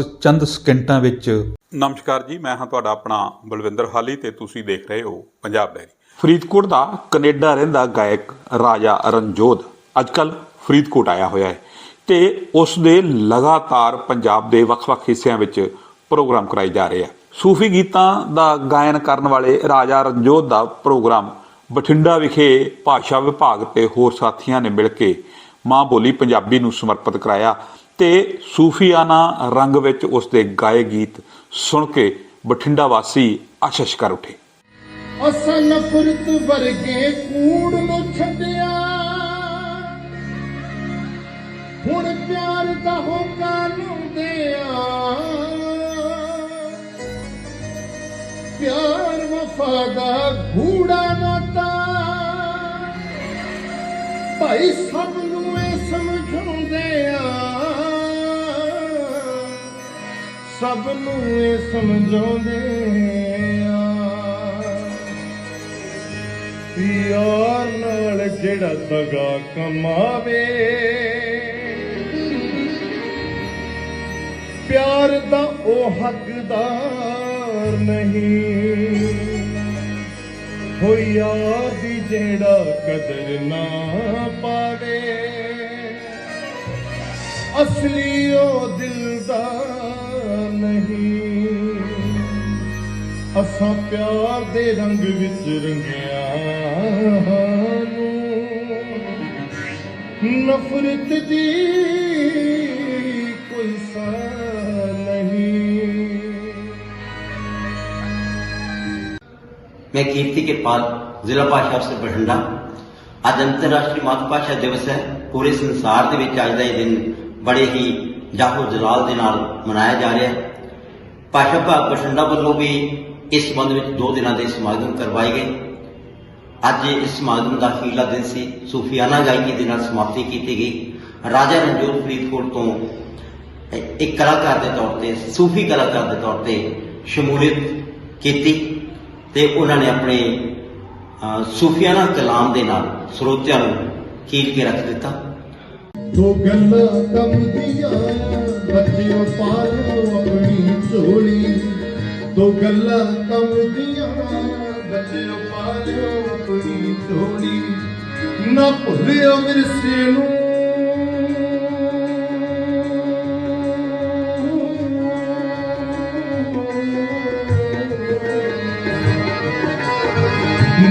ਚੰਦ ਸਕਿੰਟਾਂ ਵਿੱਚ। ਨਮਸਕਾਰ ਜੀ, ਮੈਂ ਹਾਂ ਤੁਹਾਡਾ ਆਪਣਾ ਬਲਵਿੰਦਰ ਹਾਲੀ ਤੇ ਤੁਸੀਂ ਦੇਖ ਰਹੇ ਹੋ ਪੰਜਾਬ ਡੈਰੀ। ਫਰੀਦਕੋਟ ਦਾ ਕੈਨੇਡਾ ਰਹਿੰਦਾ ਗਾਇਕ ਰਾਜਾ ਰਣਜੋਧ ਅੱਜਕੱਲ ਫਰੀਦਕੋਟ ਆਇਆ ਹੋਇਆ ਹੈ ਤੇ ਉਸ ਦੇ ਲਗਾਤਾਰ ਪੰਜਾਬ ਦੇ ਵੱਖ-ਵੱਖ ਹਿੱਸਿਆਂ ਵਿੱਚ ਪ੍ਰੋਗਰਾਮ ਕਰਾਏ ਜਾ ਰਹੇ ਆ। ਸੂਫੀ ਗੀਤਾਂ ਦਾ ਗਾਇਨ ਕਰਨ ਵਾਲੇ ਰਾਜਾ ਰਣਜੋਤ ਦਾ ਪ੍ਰੋਗਰਾਮ ਬਠਿੰਡਾ ਵਿਖੇ ਭਾਸ਼ਾ ਵਿਭਾਗ ਤੇ ਹੋਰ ਸਾਥੀਆਂ ਨੇ ਮਿਲ ਕੇ ਮਾਂ ਬੋਲੀ ਪੰਜਾਬੀ ਨੂੰ ਸਮਰਪਿਤ ਕਰਾਇਆ। ਤੇ ਸੂਫੀਆਨਾ ਰੰਗ ਵਿੱਚ ਉਸ ਦੇ ਗਾਏ ਗੀਤ ਸੁਣ ਕੇ ਬਠਿੰਡਾ ਵਾਸੀ ਆਸ਼ਿਸ਼ ਕਰ ਉਠੇ। ਅਸਾਂ ਨਫ਼ਰਤ ਵਰਗੇ ਕੂੜ ਨੂੰ ਛੱਡਿਆ। ਹੁਣ ਪਿਆਰ ਦਾ ਹੋਕਾ ਲਾਉਂਦਿਆ ਪਿਆਰ ਵਫਾ ਦਾ ਗੂੜਾ ਨਾਤਾ। ਭਾਈ ਸਭ ਨੂੰ ਸਭ ਨੂੰ ਇਹ ਸਮਝਾਉਂਦੇ ਆ। ਪਿਆਰ ਨਾਲ ਜਿਹੜਾ ਤਗਾ ਕਮਾਵੇ, ਪਿਆਰ ਦਾ ਉਹ ਹੱਕਦਾਰ ਨਹੀਂ। ਹੋ ਦੀ ਜਿਹੜਾ ਕਦਰ ਨਾ ਪਾਵੇ। ਅਸਲੀ ਉਹ ਦਿਲਦਾਰ ਨਹੀਂ ਅਸਾਂ ਪਿਆਰ ਦੇ ਰੰਗ ਵਿੱਚ ਰੰਗਿਆ ਨੂੰ ਨਫ਼ਰਤ ਦੀ ਕੋਈ ਸਾ ਨਹੀਂ मैं कीर्ति के पाल ਜ਼ਿਲ੍ਹਾ ਭਾਸ਼ਾ ਅਫਸਰ ਬਠਿੰਡਾ ਅੱਜ ਅੰਤਰਰਾਸ਼ਟਰੀ ਮਾਤ ਭਾਸ਼ਾ ਦਿਵਸ ਹੈ ਪੂਰੇ ਸੰਸਾਰ ਦੇ ਵਿੱਚ ਅੱਜ ਦਾ ਇਹ ਦਿਨ ਬੜੇ ਹੀ ਜਾਹੋ ਜਲਾਲ ਦੇ ਨਾਲ ਮਨਾਇਆ ਜਾ ਰਿਹਾ ਹੈ। ਭਾਸ਼ਾ ਭਾਗ ਬਠਿੰਡਾ ਵੱਲੋਂ ਵੀ ਇਸ ਸੰਬੰਧ ਵਿੱਚ ਦੋ ਦਿਨਾਂ ਦੇ ਸਮਾਗਮ ਕਰਵਾਏ ਗਏ। ਅੱਜ ਇਸ ਸਮਾਗਮ ਦਾ ਅਖੀਰਲਾ ਦਿਨ ਸੀ। ਸੂਫੀਆਨਾ ਗਾਇਕੀ ਦੇ ਨਾਲ ਸਮਾਪਤੀ ਕੀਤੀ ਗਈ। ਰਾਜਾ ਰਣਜੋਤ ਫਰੀਦਕੋਟ ਤੋਂ ਇੱਕ ਕਲਾਕਾਰ ਦੇ ਤੌਰ ਤੇ, ਸੂਫੀ ਕਲਾਕਾਰ ਦੇ ਤੌਰ ਤੇ ਸ਼ਮੂਲੀਅਤ ਕੀਤੀ ਤੇ ਉਹਨਾਂ ਨੇ ਆਪਣੇ ਸੂਫੀਆਨਾ ਕਲਾਮ ਦੇ ਨਾਲ ਸਰੋਤਿਆਂ ਨੂੰ ਕੀਲ ਕੇ ਰੱਖ ਦਿੱਤਾ। ਦੋ ਗੱਲਾਂ ਕੰਮ ਦੀਆਂ ਬੱਚਿਓ ਪਾਲੋ ਆਪਣੀ ਝੋਲੀ। ਦੋ ਗੱਲਾਂ ਕੰਮ ਦੀਆਂ ਬੱਚਿਓ ਪਾਲੋ ਆਪਣੀ ਝੋਲੀ। ਨਾ ਭੁੱਲਿਓ ਵਿਰਸੇ ਨੂੰ।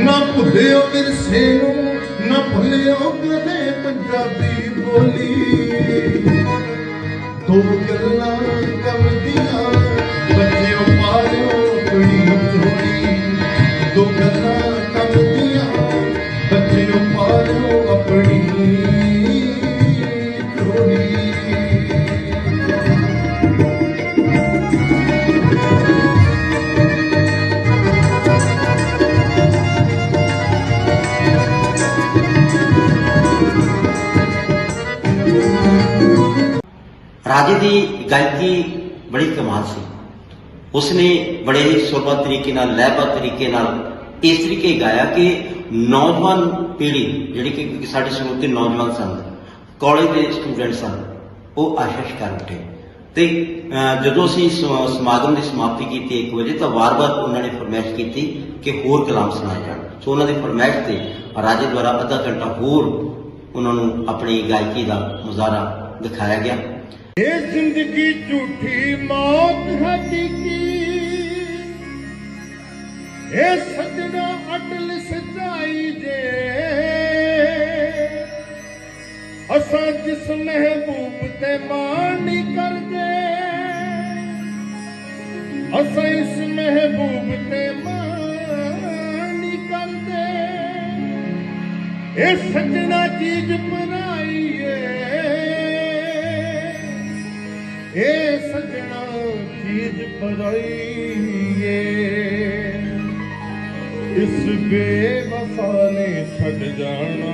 ਨਾ ਭੁੱਲਿਓ ਵਿਰਸੇ ਨੂੰ, ਨਾ ਭੁੱਲਿਓ ਕਦੇ ਪੰਜਾਬੀ ਬੋਲੀ। ਦੋ ਗੱਲਾਂ ਕਰਦੀਆਂ, ਬੱਚਿਓ ਪਾਲਿਓ ਕੁੜੀ ਝੋਲੀ ਦੋ ਗੱਲਾਂ ਕਰਦੀਆਂ, ਬੱਚਿਓ ਪਾਲਿਓ ਆਪਣੀ। ਰਾਜੇ ਦੀ ਗਾਇਕੀ ਬੜੀ ਕਮਾਲ ਸੀ। ਉਸਨੇ ਬੜੇ ਹੀ ਸੁਰਬੱਧ ਤਰੀਕੇ ਨਾਲ ਲੈਬੱਧ ਤਰੀਕੇ ਨਾਲ ਇਸ ਤਰੀਕੇ ਗਾਇਆ ਕਿ ਨੌਜਵਾਨ ਪੀੜ੍ਹੀ, ਜਿਹੜੀ ਕਿ ਸਾਡੇ ਸਰੋਤੇ ਨੌਜਵਾਨ ਸਨ ਕਾਲਜ ਦੇ ਸਟੂਡੈਂਟ ਸਨ, ਉਹ ਆਸ਼ਿਸ਼ ਕਰ ਉੱਠੇ। ਤੇ ਜਦੋਂ ਅਸੀਂ ਸਮਾਗਮ ਦੀ ਸਮਾਪਤੀ ਕੀਤੀ 1 ਵਜੇ, ਤਾਂ ਵਾਰ-ਵਾਰ ਉਹਨਾਂ ਨੇ ਫਰਮਾਇਸ਼ ਕੀਤੀ ਕਿ ਹੋਰ ਕਲਾਮ ਸੁਣਾਏ ਜਾਣ। ਸੋ ਉਹਨਾਂ ਦੀ ਫਰਮਾਇਸ਼ ਤੇ ਰਾਜੇ ਦੁਆਰਾ ਅੱਧਾ ਘੰਟਾ ਹੋਰ ਉਹਨਾਂ ਨੂੰ ਆਪਣੀ ਗਾਇਕੀ ਦਾ ਮੁਜ਼ਾਹਰਾ ਦਿਖਾਇਆ ਗਿਆ। ਇਹ ਜ਼ਿੰਦਗੀ ਝੂਠੀ ਮੌਤ ਹਕੀਕੀ ਇਹ ਸਜਣਾ ਅਟਲ ਸਚਾਈ ਜੇ ਅਸਾਂ ਜਿਸ ਮਹਿਬੂਬ ਤੇ ਮਾਣ ਨਹੀਂ ਕਰਦੇ। ਅਸਾਂ ਇਸ ਮਹਿਬੂਬ ਤੇ ਮਾਣ ਨਹੀਂ ਕਰਦੇ। ਇਹ ਸੱਜਣਾ ਚੀਜ਼ ਪਰਾਈ ਏ ਇਹ ਸੱਜਣਾ ਚੀਜ਼ ਪਰਾਈ ਏ ਇਸ ਬੇਵਫਾ ਨੇ ਛੱਡ ਜਾਣਾ।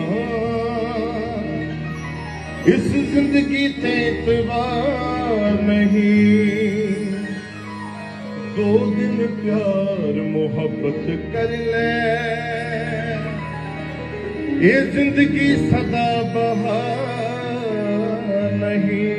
ਇਸ ਜ਼ਿੰਦਗੀ ਤੇ ਇਤਬਾਰ ਨਹੀਂ। ਦੋ ਦਿਨ ਪਿਆਰ ਮੁਹੱਬਤ ਕਰ ਲੈ। ਇਹ ਜ਼ਿੰਦਗੀ ਸਦਾ ਬਹਾਰ ਨਹੀਂ।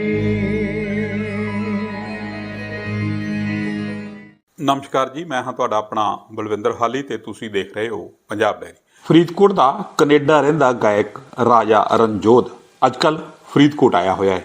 ਨਮਸਕਾਰ ਜੀ ਮੈਂ ਹਾਂ ਤੁਹਾਡਾ ਆਪਣਾ ਬਲਵਿੰਦਰ ਹਾਲੀ ਤੇ ਤੁਸੀਂ ਦੇਖ ਰਹੇ ਹੋ ਪੰਜਾਬ ਡੈਰੀ। ਫਰੀਦਕੋਟ ਦਾ ਕੈਨੇਡਾ ਰਹਿੰਦਾ ਗਾਇਕ ਰਾਜਾ ਰਣਜੋਤ। ਅੱਜਕੱਲ ਫਰੀਦਕੋਟ ਆਇਆ ਹੋਇਆ ਹੈ।